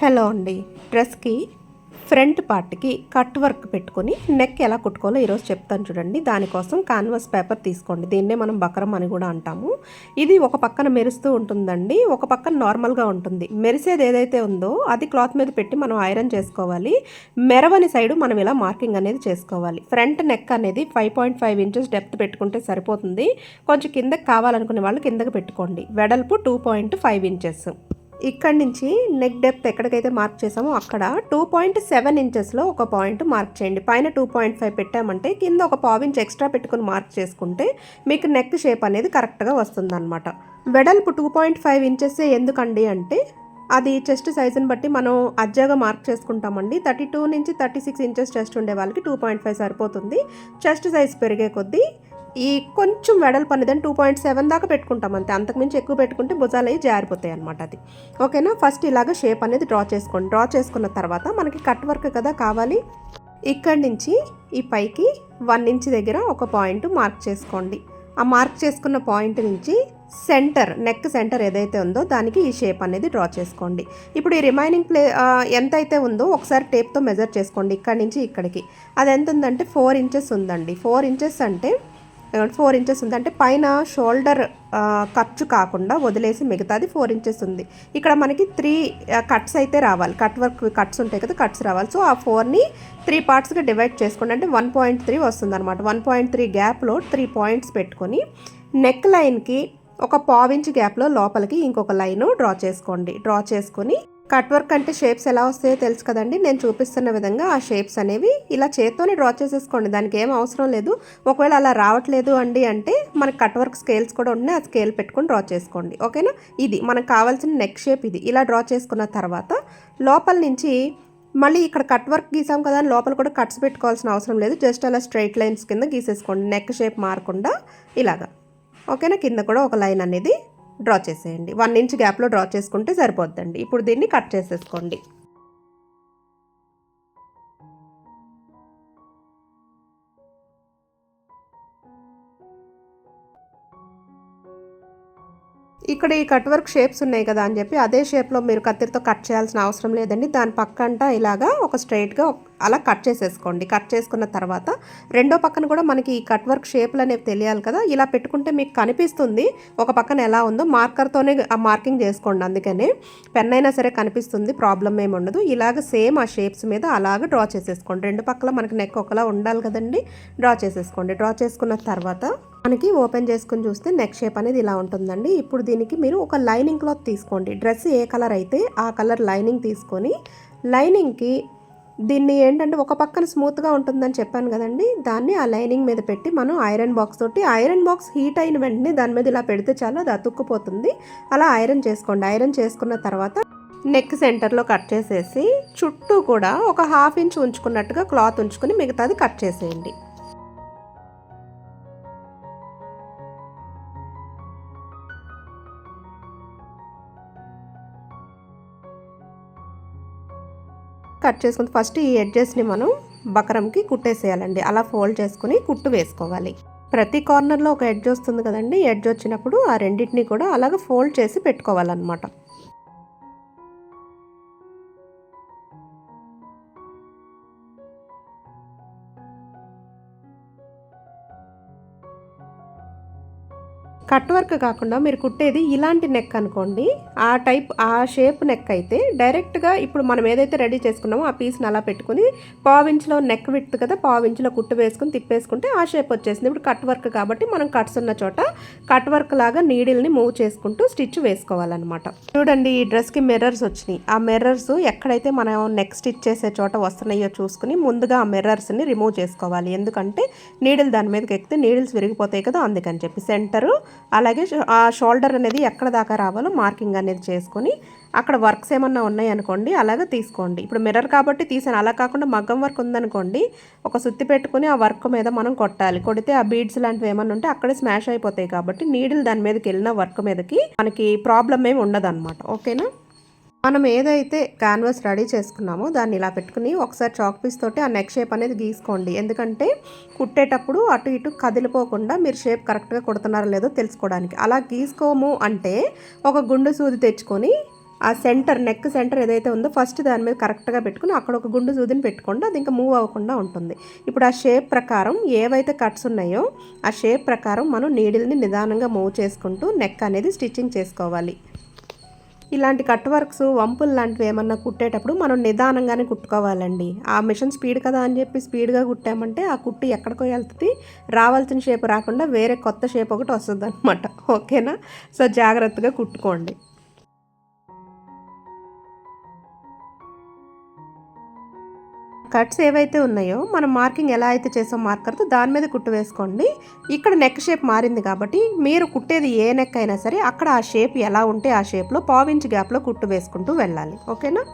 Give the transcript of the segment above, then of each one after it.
Hello అండి. డ్రెస్కి front పార్ట్కి కట్ వర్క్ పెట్టుకొని నెక్ ఎలా కుట్టుకోవాలో ఈరోజు చెప్తాను చూడండి. దానికోసం కాన్వాస్ పేపర్ తీసుకోండి. దీన్నే మనం బకరం అని కూడా అంటాము. ఇది ఒక పక్కన మెరుస్తూ ఉంటుందండి. ఒక పక్కన నార్మల్గా ఉంటుంది. మెరిసేది ఏదైతే ఉందో అది క్లాత్ మీద పెట్టి మనం ఐరన్ చేసుకోవాలి. మెరవని సైడు మనం ఇలా మార్కింగ్ అనేది చేసుకోవాలి. ఫ్రంట్ నెక్ అనేది five point five inches depth పెట్టుకుంటే సరిపోతుంది. కొంచెం కిందకి కావాలనుకునే వాళ్ళు కిందకి పెట్టుకోండి. వెడల్పు టూ పాయింట్ ఫైవ్ ఇంచెస్. ఇక్కడి నుంచి నెక్ డెప్త్ ఎక్కడికైతే మార్క్ చేసామో అక్కడ టూ పాయింట్ సెవెన్ ఇంచెస్లో ఒక పాయింట్ మార్క్ చేయండి. పైన టూ పాయింట్ ఫైవ్ పెట్టామంటే కింద ఒక పావు ఇంచ్ ఎక్స్ట్రా పెట్టుకుని మార్క్ చేసుకుంటే మీకు నెక్ షేప్ అనేది కరెక్ట్గా వస్తుందన్నమాట. వెడల్పు టూ పాయింట్ ఫైవ్ ఇంచెస్ ఎందుకండి అంటే అది చెస్ట్ సైజుని బట్టి మనం అజ్జాగా మార్క్ చేసుకుంటామండి. థర్టీ టూ నుంచి థర్టీ సిక్స్ ఇంచెస్ చెస్ట్ ఉండే వాళ్ళకి టూ పాయింట్ ఫైవ్ సరిపోతుంది. చెస్ట్ సైజ్ పెరిగే కొద్దీ ఈ కొంచెం వెడల్పు అనేది టూ పాయింట్ సెవెన్ దాకా పెట్టుకుంటాం అంతే. అంతకుమించి ఎక్కువ పెట్టుకుంటే భుజాలు అవి జారిపోతాయి అనమాట అది. ఓకేనా? ఫస్ట్ ఇలాగ షేప్ అనేది డ్రా చేసుకోండి. డ్రా చేసుకున్న తర్వాత మనకి కట్ వర్క్ కదా కావాలి. ఇక్కడి నుంచి ఈ పైకి వన్ ఇంచ్ దగ్గర ఒక పాయింట్ మార్క్ చేసుకోండి. ఆ మార్క్ చేసుకున్న పాయింట్ నుంచి సెంటర్ నెక్ సెంటర్ ఏదైతే ఉందో దానికి ఈ షేప్ అనేది డ్రా చేసుకోండి. ఇప్పుడు ఈ రిమైనింగ్ ప్లే ఎంత అయితే ఉందో ఒకసారి టేప్తో మెజర్ చేసుకోండి. ఇక్కడి నుంచి ఇక్కడికి. అది ఎంత ఉందంటే ఫోర్ ఇంచెస్ ఉందండి. ఫోర్ ఇంచెస్ అంటే ఫోర్ ఇంచెస్ ఉంది. అంటే పైన షోల్డర్ ఖర్చు కాకుండా వదిలేసి మిగతాది ఫోర్ ఇంచెస్ ఉంది. ఇక్కడ మనకి త్రీ కట్స్ అయితే రావాలి. కట్ వర్క్ కట్స్ ఉంటాయి కదా కట్స్ రావాలి. సో ఆ ఫోర్ని త్రీ పార్ట్స్గా డివైడ్ చేసుకోండి. అంటే వన్ పాయింట్ త్రీ వస్తుంది అనమాట వన్ పాయింట్ త్రీ గ్యాప్లో త్రీ పాయింట్స్ పెట్టుకొని నెక్ లైన్కి ఒక పావించ్ గ్యాప్లో లోపలికి ఇంకొక లైన్ డ్రా చేసుకోండి. డ్రా చేసుకొని కట్ వర్క్ అంటే షేప్స్ ఎలా వస్తాయో తెలుసు కదండి. నేను చూపిస్తున్న విధంగా ఆ షేప్స్ అనేవి ఇలా చేత్తోనే డ్రా చేసేసుకోండి. దానికి ఏం అవసరం లేదు. ఒకవేళ అలా రావట్లేదు అండి అంటే మనకి కట్ వర్క్ స్కేల్స్ కూడా ఉన్నాయి. ఆ స్కేల్ పెట్టుకొని డ్రా చేసుకోండి. ఓకేనా? ఇది మనకు కావాల్సిన నెక్ షేప్ ఇది. ఇలా డ్రా చేసుకున్న తర్వాత లోపల నుంచి మళ్ళీ ఇక్కడ కట్ వర్క్ గీసాం కదా లోపల కూడా కట్స్ పెట్టుకోవాల్సిన అవసరం లేదు. జస్ట్ అలా స్ట్రైట్ లైన్స్ కింద గీసేసుకోండి. నెక్ షేప్ మారకుండా ఇలాగా. ఓకేనా? కింద కూడా ఒక లైన్ అనేది డ్రా చేసేయండి. వన్ ఇంచ్ గ్యాప్లో డ్రా చేసుకుంటే సరిపోద్దండి. ఇప్పుడు దీన్ని కట్ చేసేసుకోండి. ఇక్కడ ఈ కట్ వర్క్ షేప్స్ ఉన్నాయి కదా అని చెప్పి అదే షేప్లో మీరు కత్తిరితో కట్ చేయాల్సిన అవసరం లేదండి. దాని పక్కంట ఇలాగా ఒక స్ట్రైట్గా అలా కట్ చేసేసుకోండి. కట్ చేసుకున్న తర్వాత రెండో పక్కన కూడా మనకి ఈ కట్ వర్క్ షేప్లు అనేవి తెలియాలి కదా. ఇలా పెట్టుకుంటే మీకు కనిపిస్తుంది ఒక పక్కన ఎలా ఉందో. మార్కర్తోనే ఆ మార్కింగ్ చేసుకోండి. అందుకనే పెన్ అయినా సరే కనిపిస్తుంది. ప్రాబ్లం ఏమి ఉండదు. ఇలాగ సేమ్ ఆ షేప్స్ మీద అలాగ డ్రా చేసేసుకోండి. రెండు పక్కల మనకి నెక్ ఒకలా ఉండాలి కదండి. డ్రా చేసేసుకోండి. డ్రా చేసుకున్న తర్వాత మనకి ఓపెన్ చేసుకుని చూస్తే నెక్ షేప్ అనేది ఇలా ఉంటుందండి. ఇప్పుడు దీనికి మీరు ఒక లైనింగ్ క్లాత్ తీసుకోండి. డ్రెస్ ఏ కలర్ అయితే ఆ కలర్ లైనింగ్ తీసుకొని లైనింగ్కి దీన్ని ఏంటంటే ఒక పక్కన స్మూత్గా ఉంటుందని చెప్పాను కదండి. దాన్ని ఆ లైనింగ్ మీద పెట్టి మనం ఐరన్ బాక్స్ తోటి ఐరన్ బాక్స్ హీట్ అయిన వెంటనే దాని మీద ఇలా పెడితే చాలు అది అతుక్కుపోతుంది. అలా ఐరన్ చేసుకోండి. ఐరన్ చేసుకున్న తర్వాత నెక్ సెంటర్లో కట్ చేసేసి చుట్టూ కూడా ఒక హాఫ్ ఇంచ్ ఉంచుకున్నట్టుగా క్లాత్ ఉంచుకొని మిగతాది కట్ చేసేయండి. కట్ చేసుకుని ఫస్ట్ ఈ ఎడ్జెస్ని మనం బకరంకి కుట్టేసేయాలండి. అలా ఫోల్డ్ చేసుకుని కుట్టు వేసుకోవాలి. ప్రతి కార్నర్లో ఒక ఎడ్జ్ వస్తుంది కదండి. ఎడ్జ్ వచ్చినప్పుడు ఆ రెండింటిని కూడా అలాగ ఫోల్డ్ చేసి పెట్టుకోవాలన్నమాట. కట్ వర్క్ కాకుండా మీరు కుట్టేది ఇలాంటి నెక్ అనుకోండి. ఆ టైప్ ఆ షేప్ నెక్ అయితే డైరెక్ట్గా ఇప్పుడు మనం ఏదైతే రెడీ చేసుకున్నామో ఆ పీస్ని అలా పెట్టుకుని పావించిలో నెక్ విత్ కదా పావించిలో కుట్టు వేసుకుని తిప్పేసుకుంటే ఆ షేప్ వచ్చేసింది. ఇప్పుడు కట్ వర్క్ కాబట్టి మనం కట్స్ ఉన్న చోట కట్ వర్క్ లాగా నీడిల్ని మూవ్ చేసుకుంటూ స్టిచ్ వేసుకోవాలన్నమాట. చూడండి ఈ డ్రెస్కి మిర్రర్స్ వచ్చినాయి. ఆ మిర్రర్స్ ఎక్కడైతే మనం నెక్ స్టిచ్ చేసే చోట వస్తున్నాయో చూసుకుని ముందుగా ఆ మిర్రర్స్ని రిమూవ్ చేసుకోవాలి. ఎందుకంటే నీడిల్ దాని మీదకి ఎక్కితే నీడిల్స్ విరిగిపోతాయి కదా అందుకని చెప్పి సెంటరు అలాగే ఆ షోల్డర్ అనేది ఎక్కడ దాకా రావాలో మార్కింగ్ అనేది చేసుకొని అక్కడ వర్క్స్ ఏమన్నా ఉన్నాయనుకోండి అలాగే తీసుకోండి. ఇప్పుడు మిర్రర్ కాబట్టి తీసాను. అలా కాకుండా మగ్గం వర్క్ ఉందనుకోండి ఒక సుత్తి పెట్టుకుని ఆ వర్క్ మీద మనం కొట్టాలి. కొడితే ఆ బీడ్స్ లాంటివి ఏమన్నా ఉంటే అక్కడే స్మాష్ అయిపోతాయి కాబట్టి నీడిల్ దాని మీదకి వెళ్ళిన వర్క్ మీదకి మనకి ప్రాబ్లం ఏమి ఉండదు ఓకేనా? మనం ఏదైతే క్యాన్వాస్ రెడీ చేసుకున్నామో దాన్ని ఇలా పెట్టుకుని ఒకసారి చాక్ పీస్ తోటి ఆ నెక్ షేప్ అనేది గీసుకోండి. ఎందుకంటే కుట్టేటప్పుడు అటు ఇటు కదిలిపోకుండా మీరు షేప్ కరెక్ట్గా కుడుతున్నారో లేదో తెలుసుకోవడానికి. అలా గీసుకోము అంటే ఒక గుండు సూది తెచ్చుకొని ఆ సెంటర్ నెక్ సెంటర్ ఏదైతే ఉందో ఫస్ట్ దాని మీద కరెక్ట్గా పెట్టుకుని అక్కడ ఒక గుండు సూదిని పెట్టుకోండి. అది ఇంకా మూవ్ అవ్వకుండా ఉంటుంది. ఇప్పుడు ఆ షేప్ ప్రకారం ఏవైతే కట్స్ ఉన్నాయో ఆ షేప్ ప్రకారం మనం నీడిల్ని నిదానంగా మూవ్ చేసుకుంటూ నెక్ అనేది స్టిచ్చింగ్ చేసుకోవాలి. ఇలాంటి కట్ వర్క్స్ వంపులు లాంటివి ఏమన్నా కుట్టేటప్పుడు మనం నిదానంగానే కుట్టుకోవాలండి. ఆ మిషన్ స్పీడ్ కదా అని చెప్పి స్పీడ్గా కుట్టామంటే ఆ కుట్టి ఎక్కడికో వెళ్తుంది. రావాల్సిన షేప్ రాకుండా వేరే కొత్త షేప్ ఒకటి వస్తుంది అనమాట ఓకేనా? సో జాగ్రత్తగా కుట్టుకోండి. కట్స్ ఏవైతే ఉన్నాయో మనం మార్కింగ్ ఎలా అయితే చేసాం మార్కర్తో దాని మీద కుట్టు వేసుకోండి. ఇక్కడ నెక్ షేప్ మారింది కాబట్టి మీరు కుట్టేది ఏ నెక్ అయినా సరే అక్కడ ఆ షేప్ ఎలా ఉంటే ఆ షేప్లో పావించి గ్యాప్లో కుట్టు వేసుకుంటూ వెళ్ళాలి. ఓకేనా?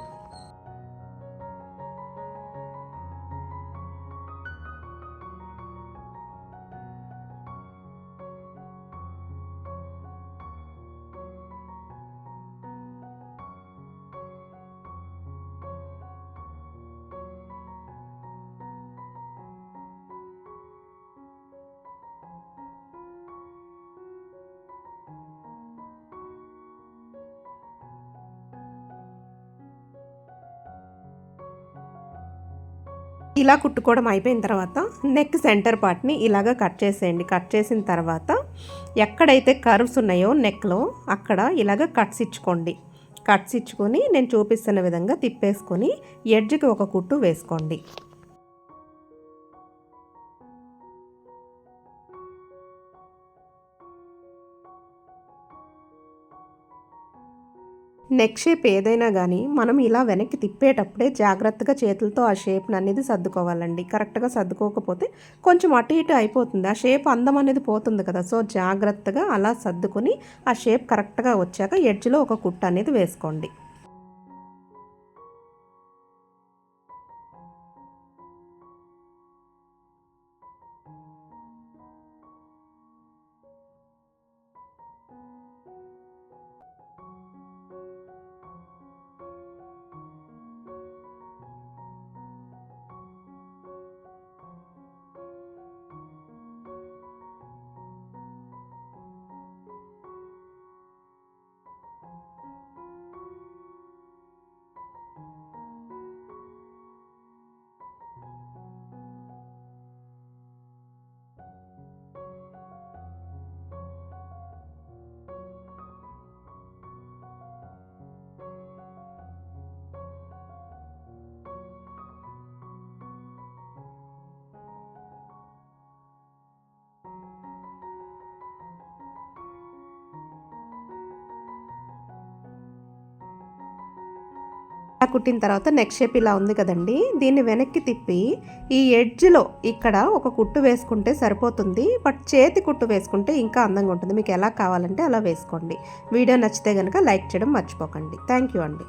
ఇలా కుట్టుకోవడం అయిపోయిన తర్వాత నెక్ సెంటర్ పార్ట్ని ఇలాగ కట్ చేసేయండి. కట్ చేసిన తర్వాత ఎక్కడైతే కర్వ్స్ ఉన్నాయో నెక్లో అక్కడ ఇలాగ కట్స్ ఇచ్చుకోండి. కట్స్ ఇచ్చుకొని నేను చూపిస్తున్న విధంగా తిప్పేసుకొని ఎడ్జ్కి ఒక కుట్టు వేసుకోండి. నెక్ షేప్ ఏదైనా కానీ మనం ఇలా వెనక్కి తిప్పేటప్పుడే జాగ్రత్తగా చేతులతో ఆ షేప్ని అనేది సర్దుకోవాలండి. కరెక్ట్గా సర్దుకోకపోతే కొంచెం అటు ఇటు అయిపోతుంది. ఆ షేప్ అందం అనేది పోతుంది కదా. సో జాగ్రత్తగా అలా సర్దుకొని ఆ షేప్ కరెక్ట్గా వచ్చాక ఎడ్జ్లో ఒక కుట్ట అనేది వేసుకోండి. కుట్టిన తర్వాత నెక్ షేప్ ఇలా ఉంది కదండి. దీన్ని వెనక్కి తిప్పి ఈ ఎడ్జ్లో ఇక్కడ ఒక కుట్టు వేసుకుంటే సరిపోతుంది. బట్ చేతి కుట్టు వేసుకుంటే ఇంకా అందంగా ఉంటుంది. మీకు ఎలా కావాలంటే అలా వేసుకోండి. వీడియో నచ్చితే కనుక లైక్ చేయడం మర్చిపోకండి. థ్యాంక్ యూ అండి.